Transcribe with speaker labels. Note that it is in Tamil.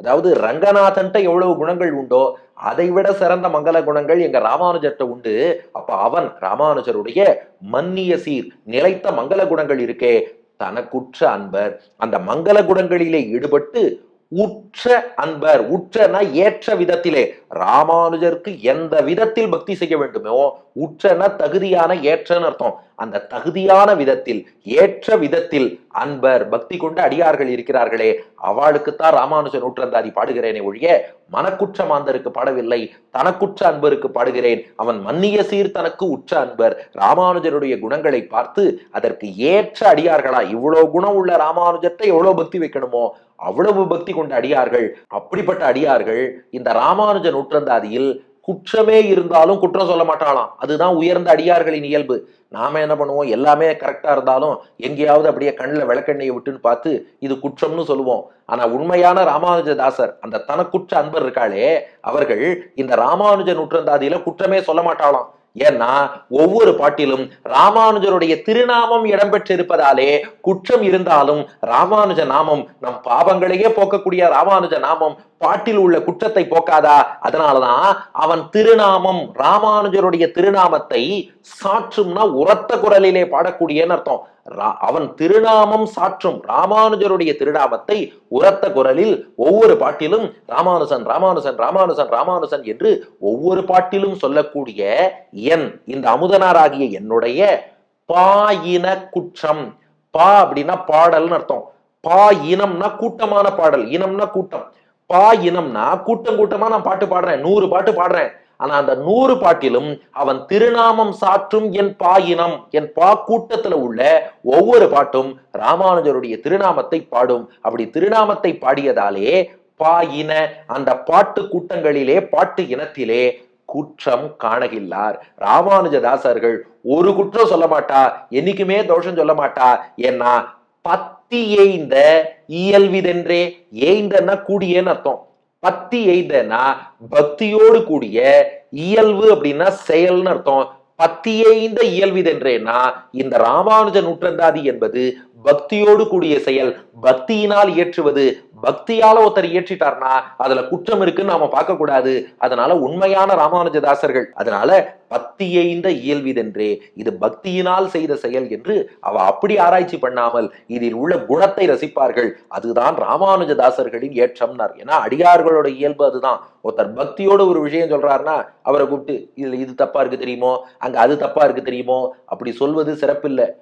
Speaker 1: அதாவது ரங்கநாதன்ட்ட எவ்வளவு குணங்கள் உண்டோ அதை விட சிறந்த மங்கள குணங்கள் எங்க ராமானுஜர்கிட்ட உண்டு. அப்ப அவன் ராமானுஜருடைய மன்னிய சீர் நிலைத்த மங்கள குணங்கள் இருக்கே. தனக்குற்ற அன்பர். அந்த மங்கள குணங்களிலே ஈடுபட்டு உற்ற அன்பர். உற்றனா ஏற்ற விதத்திலே. ராமானுஜருக்கு எந்த விதத்தில் பக்தி செய்ய வேண்டுமோ உற்றன தகுதியான ஏற்றன்னு அர்த்தம். அந்த தகுதியான விதத்தில் ஏற்ற விதத்தில் அன்பர் பக்தி கொண்ட அடியார்கள் இருக்கிறார்களே அவளுக்குத்தான் ராமானுஜ நூற்றந்தாதி பாடுகிறேனே ஒழிய மனக்குற்ற மாந்தருக்கு பாடவில்லை தனக்குற்ற அன்பருக்கு பாடுகிறேன். அவன் மன்னிய சீர் தனக்கு உற்ற அன்பர். ராமானுஜருடைய குணங்களை பார்த்து அதற்கு ஏற்ற அடியார்களா இவ்வளவு குணம் உள்ள ராமானுஜத்தை எவ்வளவு பக்தி வைக்கணுமோ அவ்வளவு பக்தி கொண்ட அடியார்கள். அப்படிப்பட்ட அடியார்கள் இந்த ராமானுஜ நூற்றந்தாதியில் குற்றமே இருந்தாலும் குற்றம் சொல்ல மாட்டாளாம். அதுதான் உயர்ந்த அடியார்களின் இயல்பு. நாம என்ன பண்ணுவோம்? எல்லாமே கரெக்டா இருந்தாலும் எங்கேயாவது அப்படியே கண்ணில் விளக்கெண்ணையை விட்டுன்னு பார்த்து இது குற்றம்னு சொல்லுவோம். ஆனா உண்மையான ராமானுஜதாசர் அந்த தனக்குற்ற அன்பர் இருக்காளே அவர்கள் இந்த ராமானுஜ நூற்றந்தாதியில குற்றமே சொல்ல மாட்டாளாம். ஏன்னா ஒவ்வொரு பாட்டிலும் ராமானுஜருடைய திருநாமம் இடம்பெற்றிருப்பதாலே குற்றம் இருந்தாலும் ராமானுஜ நாமம் நம் பாவங்களையே போக்கக்கூடிய ராமானுஜ நாமம் பாட்டில் உள்ள குற்றத்தை போக்காதா? அதனாலதான் அவன் திருநாமம் ராமானுஜருடைய திருநாமத்தை சாற்றும்னா உரத்த குரலிலே பாடக்கூடியன்னு அர்த்தம். அவன் திருநாமம் சாற்றும் ராமானுஜருடைய திருநாமத்தை உரத்த குரலில் ஒவ்வொரு பாட்டிலும் ராமானுசன் ராமானுசன் ராமானுசன் ராமானுசன் என்று ஒவ்வொரு பாட்டிலும் சொல்லக்கூடிய என் இந்த அமுதனாராகிய என்னுடைய பாயின குற்றம். பா அப்படின்னா பாடல்னு அர்த்தம். பா இனம்னா கூட்டமான பாடல். இனம்னா கூட்டம். பா இனம்னா கூட்டம் கூட்டமா நான் பாட்டு பாடுறேன். நூறு பாட்டு பாடுறேன். ஆனா அந்த நூறு பாட்டிலும் அவன் திருநாமம் சாற்றும் என் பா இனம் என் பா கூட்டத்துல உள்ள ஒவ்வொரு பாட்டும் ராமானுஜருடைய திருநாமத்தை பாடும். அப்படி திருநாமத்தை பாடியதாலே பா இன அந்த பாட்டு கூட்டங்களிலே பாட்டு இனத்திலே குற்றம் காணகில்லார். ராமானுஜதாசர்கள் ஒரு குற்றம் சொல்ல மாட்டா என்னைக்குமே தோஷம் சொல்ல மாட்டா. ஏன்னா பத்தி எய்ந்த இயல்விதென்றே ஏய்ந்தன்னா கூடியன்னு அர்த்தம். பத்தி எய்தனா பக்தியோடு கூடிய இயல்பு அப்படின்னா செயல்னு அர்த்தம். பத்தி எய்ந்த இயல்விதென்றேனா இந்த ராமானுஜ நூற்றந்தாதி என்பது பக்தியோடு கூடிய செயல் பக்தியினால் இயற்றுவது பக்தியால ஒருத்தர் இயற்றிட்டார்னா அதுல குற்றம் இருக்குன்னு நாம பார்க்க கூடாது அதனால உண்மையான ராமானுஜதாசர்கள் அதனால பக்தி எய்ந்த இயல்விதென்றே இது பக்தியினால் செய்த செயல் என்று அவ அப்படி ஆராய்ச்சி பண்ணாமல் இதில் உள்ள குணத்தை ரசிப்பார்கள். அதுதான் ராமானுஜதாசர்களின் ஏற்றம்னார். ஏன்னா அடியார்களோட இயல்பு அதுதான். ஒருத்தர் பக்தியோட ஒரு விஷயம் சொல்றாருன்னா அவரை கூப்பிட்டு இதுல இது தப்பா இருக்கு தெரியுமோ? அங்க அது தப்பா இருக்கு தெரியுமோ? அப்படி சொல்வது சிறப்பில்லை.